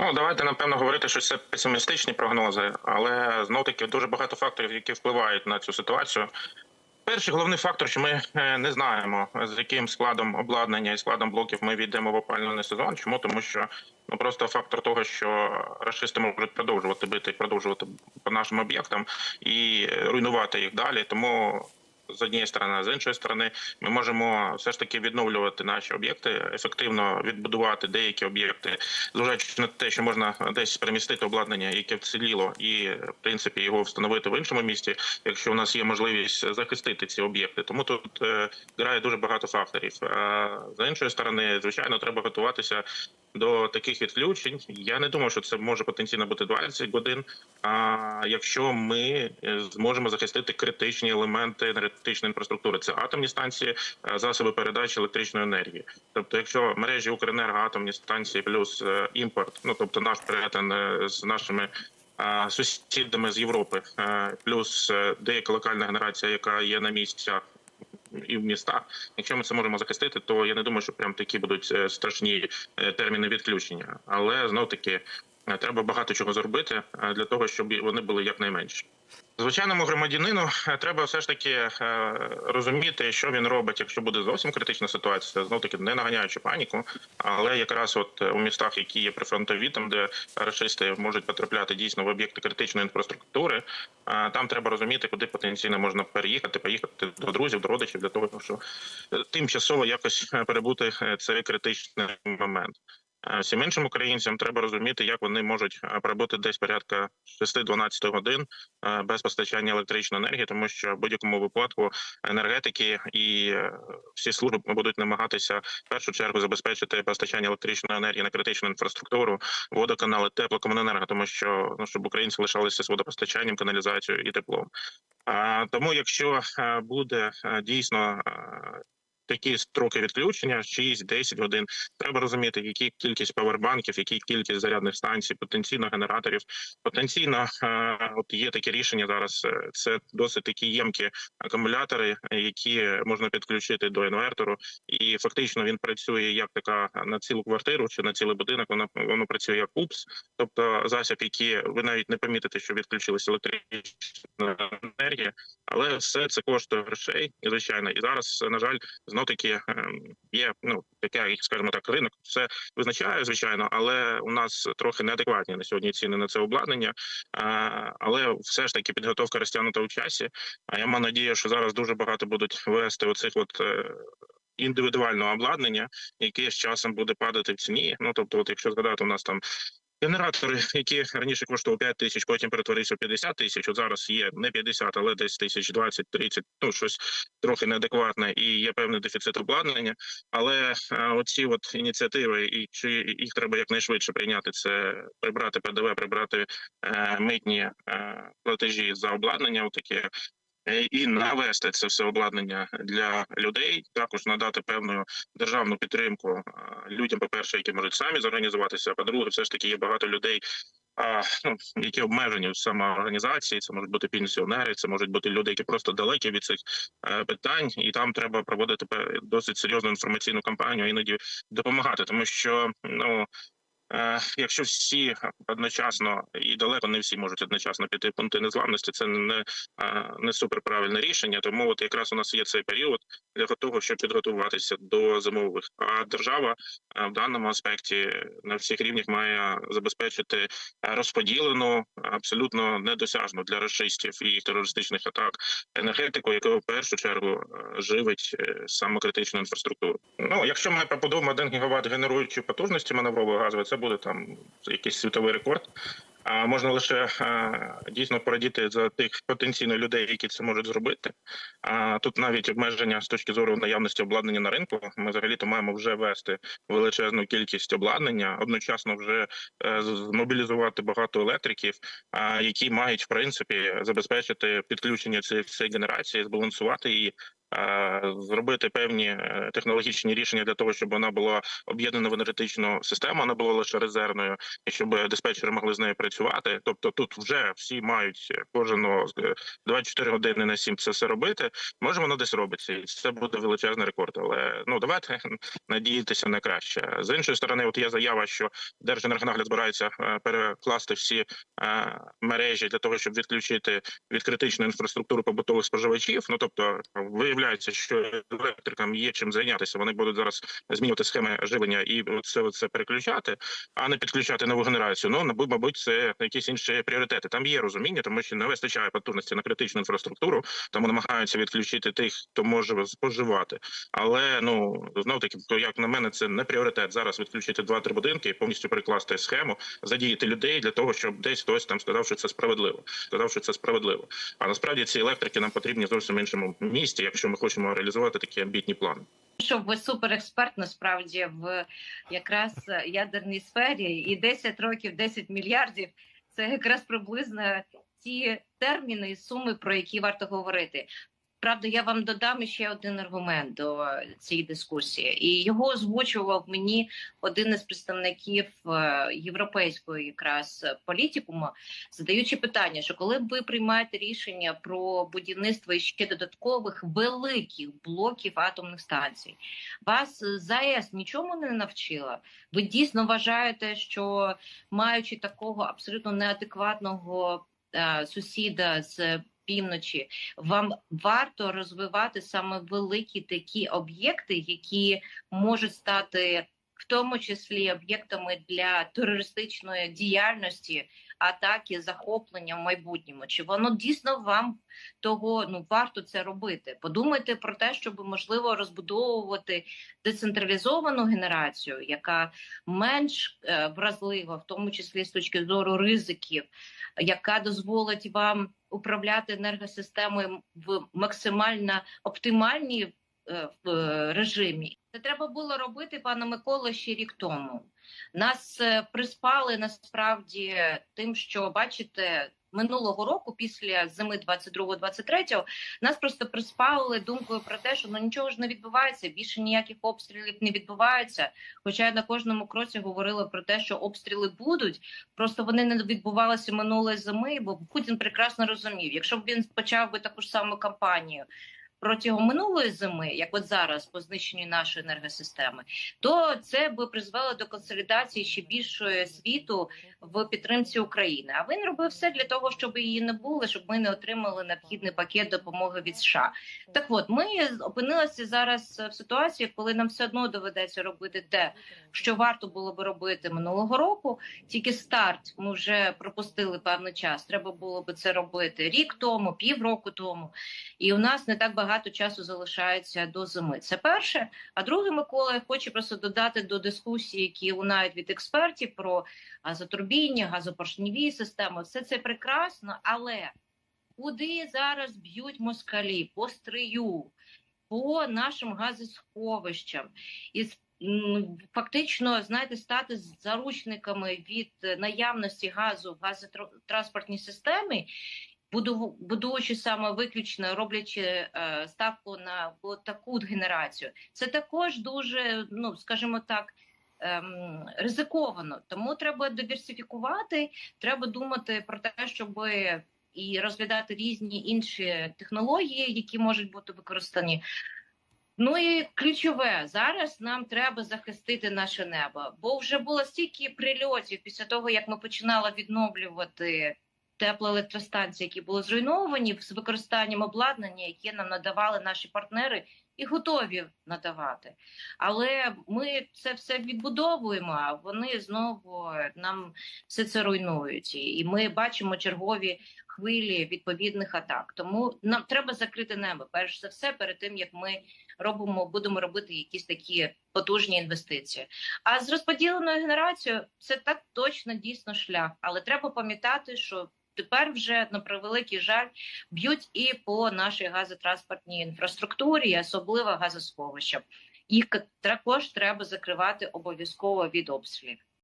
Ну давайте напевно говорити, що це песимістичні прогнози, але знов таки дуже багато факторів, які впливають на цю ситуацію. Перший головний фактор, що ми е, не знаємо, з яким складом обладнання і складом блоків ми війдемо в опалювальний сезон. Чому тому, що ну просто фактор того, що рашисти можуть продовжувати бити продовжувати по нашим об'єктам і руйнувати їх далі. Тому з однієї сторони, а з іншої сторони, ми можемо все ж таки відновлювати наші об'єкти, ефективно відбудувати деякі об'єкти, зважаючи на те, що можна десь перемістити обладнання, яке вціліло, і в принципі його встановити в іншому місті, якщо у нас є можливість захистити ці об'єкти. Тому тут е, грає дуже багато факторів. А з іншої сторони, звичайно, треба готуватися. До таких відключень я не думаю, що це може потенційно бути 20 годин. А якщо ми е, зможемо захистити критичні елементи енергетичної інфраструктури, це атомні станції, е, засоби передачі електричної енергії. Тобто, якщо мережі Укренерго, атомні станції плюс е, імпорт, ну тобто наш перетин з нашими сусідами з Європи, плюс деяка локальна генерація, яка є на місцях. І в містах, якщо ми це можемо захистити, то я не думаю, що прям такі будуть е, страшні е, терміни відключення. Але знов таки е, треба багато чого зробити для того, щоб вони були якнайменші. Звичайному громадянину е, треба все ж таки е, розуміти, що він робить, якщо буде зовсім критична ситуація, знов таки не наганяючи паніку, але якраз от е, у містах, які є прифронтові, там де рашисти можуть потрапляти дійсно в об'єкти критичної інфраструктури, там треба розуміти, куди потенційно можна переїхати, поїхати до друзів, до родичів для того, щоб тимчасово якось перебути цей критичний момент. Е, Всім іншим українцям треба розуміти, як вони можуть е, пробути десь порядка 6-12 годин е, без постачання електричної енергії, тому що в будь-якому випадку енергетики і всі служби будуть намагатися в першу чергу забезпечити постачання електричної енергії на критичну інфраструктуру, водоканали, теплокомуненерго, тому що ну щоб українці лишалися з водопостачанням, каналізацією і теплом. А тому, якщо буде дійсно такі строки відключення 6-10 годин. Треба розуміти, які кількість павербанків, які кількість зарядних станцій, потенційно генераторів. Потенційно е, от є такі рішення зараз. е, Це досить такі ємкі акумулятори, які можна підключити до інвертору, і фактично він працює як така на цілу квартиру чи на цілий будинок. Воно воно працює як УПС, тобто засіб, який ви навіть не помітите, що відключилася електрична енергія, але все це коштує грошей, звичайно. І зараз, на жаль, знов таки ем, є ну таке, скажімо так, ринок. Все визначає, звичайно, але у нас трохи неадекватні на сьогодні ціни на це обладнання. Але все ж таки підготовка розтягнута у часі. А я маю надію, що зараз дуже багато будуть вести оцих от. е, Індивідуального обладнання, яке з часом буде падати в ціні. Ну тобто, от якщо згадати, у нас там Генератори, які раніше коштували 5 тисяч, потім перетворився в 50 тисяч. От зараз є не 50, але десь тисяч 20-30, ну щось трохи неадекватне, і є певний дефіцит обладнання. Але а, оці от ініціативи, і чи їх треба якнайшвидше прийняти, це прибрати ПДВ, прибрати е, митні е, платежі за обладнання, отаке. Е, І навести це все обладнання для людей, також надати певну державну підтримку е, людям, по перше, які можуть самі зорганізуватися. А по-друге, все ж таки є багато людей, ну, які обмежені в самоорганізації. Це можуть бути пенсіонери, це можуть бути люди, які просто далекі від цих е, питань, і там треба проводити досить серйозну інформаційну кампанію, іноді допомагати, тому що ну. Е, якщо всі одночасно і далеко не всі можуть одночасно піти пункти незламності, це не, е, не суперправильне рішення. Тому от якраз у нас є цей період для того, щоб підготуватися до зимових. А держава е, в даному аспекті на всіх рівнях має забезпечити розподілену, абсолютно недосяжну для расистів і терористичних атак енергетику, яка в першу чергу живить е, саме критичну інфраструктуру. Ну якщо ми побудуємо 1 гігават генеруючої потужності маневрової газової, це буде там якийсь світовий рекорд. А можна лише е, дійсно порадіти за тих потенційно людей, які це можуть зробити. А тут навіть обмеження з точки зору наявності обладнання на ринку. Ми взагалі то маємо вже вести величезну кількість обладнання, одночасно вже е, змобілізувати багато електриків, які мають в принципі забезпечити підключення цієї всієї генерації, збалансувати її. Е, зробити певні е, технологічні рішення для того, щоб вона була об'єднана в енергетичну систему, а не була лише резервною, і щоб диспетчери могли з нею працювати. Тобто, тут вже всі мають е, кожного е, 24 години на 7 це все робити. Може, воно десь робиться, і це буде величезний рекорд. Але ну давайте надіятися на краще. З іншої сторони, от є заява, що Держенергонагляд збирається перекласти всі мережі для того, щоб відключити від критичної інфраструктури побутових споживачів. Ну тобто виявляється, що електрикам є чим зайнятися. Вони будуть зараз змінювати схеми живлення і все це переключати, а не підключати нову генерацію. Ну мабуть, це якісь інші пріоритети. Там є розуміння, тому що не вистачає потужності на критичну інфраструктуру, тому намагаються відключити тих, хто може споживати. Але ну знов таки, як на мене, це не пріоритет. Зараз відключити два-три будинки і повністю перекласти схему, задіяти людей для того, щоб десь хтось там сказав, що це справедливо. Сказав, що це справедливо. А насправді ці електрики нам потрібні зовсім іншому місті, якщо ми хочемо реалізувати такі амбітні плани. Що ви суперексперт насправді в якраз ядерній сфері, і 10 років, 10 мільярдів це якраз приблизно ті терміни і суми, про які варто говорити. Правда, я вам додам ще один аргумент до цієї дискусії, і його озвучував мені один із представників е, європейської якраз політикуму, задаючи питання, що коли ви приймаєте рішення про будівництво ще додаткових великих блоків атомних станцій, вас ЗАЕС нічому не навчила. Ви дійсно вважаєте, що маючи такого абсолютно неадекватного е, сусіда з півночі, вам варто розвивати саме великі такі об'єкти, які можуть стати в тому числі об'єктами для терористичної діяльності, атаки, захоплення в майбутньому. Чи воно дійсно вам того ну варто це робити? Подумайте про те, щоб можливо розбудовувати децентралізовану генерацію, яка менш е, вразлива, в тому числі з точки зору ризиків, яка дозволить вам управляти енергосистемою в максимально оптимальній е, в е, режимі. Це треба було робити, пане Микола, ще рік тому. Нас е, приспали насправді тим, що бачите. Минулого року, після зими 22-23, нас просто приспали думкою про те, що ну нічого ж не відбувається, більше ніяких обстрілів не відбувається. Хоча на кожному кроці говорили про те, що обстріли будуть, просто вони не відбувалися минулої зими, бо Путін прекрасно розумів, якщо б він почав би таку ж саму кампанію протягом минулої зими, як от зараз, по знищенню нашої енергосистеми, то це би призвело до консолідації ще більшої світу в підтримці України. А він робив все для того, щоб її не було, щоб ми не отримали необхідний пакет допомоги від США. Так, от ми опинилися зараз в ситуації, коли нам все одно доведеться робити те, що варто було би робити минулого року. Тільки старт ми вже пропустили певний час. Треба було би це робити рік тому, півроку тому, і у нас не так багато багато часу залишається до зими. Це перше. А друге, Микола, я хочу просто додати до дискусії, які лунають від експертів про газотурбінні, газопоршневі системи. Все це прекрасно, але куди зараз б'ють москалі по стрию, по нашим газосховищам і Фактично, знаєте, стати заручниками від наявності газу в газотранспортній системі будуючи саме виключно роблячи е, ставку на таку генерацію, це також дуже, ну скажімо так. Ем, ризиковано, тому треба диверсифікувати. Треба думати про те, щоб і розглядати різні інші технології, які можуть бути використані. Ну і ключове зараз нам треба захистити наше небо, бо вже було стільки прильотів після того, як ми починали відновлювати теплоелектростанції, які були зруйновані з використанням обладнання, яке нам надавали наші партнери, і готові надавати. Але ми це все відбудовуємо. А вони знову нам все це руйнують, і ми бачимо чергові хвилі відповідних атак. Тому нам треба закрити небо. Перш за все, перед тим як ми робимо, будемо робити якісь такі потужні інвестиції. А з розподіленою генерацією це так точно дійсно шлях, але треба пам'ятати, що тепер вже на превеликий жаль б'ють і по нашій газотранспортній інфраструктурі, особливо газосховищам. Їх також треба закривати обов'язково від обстрілів.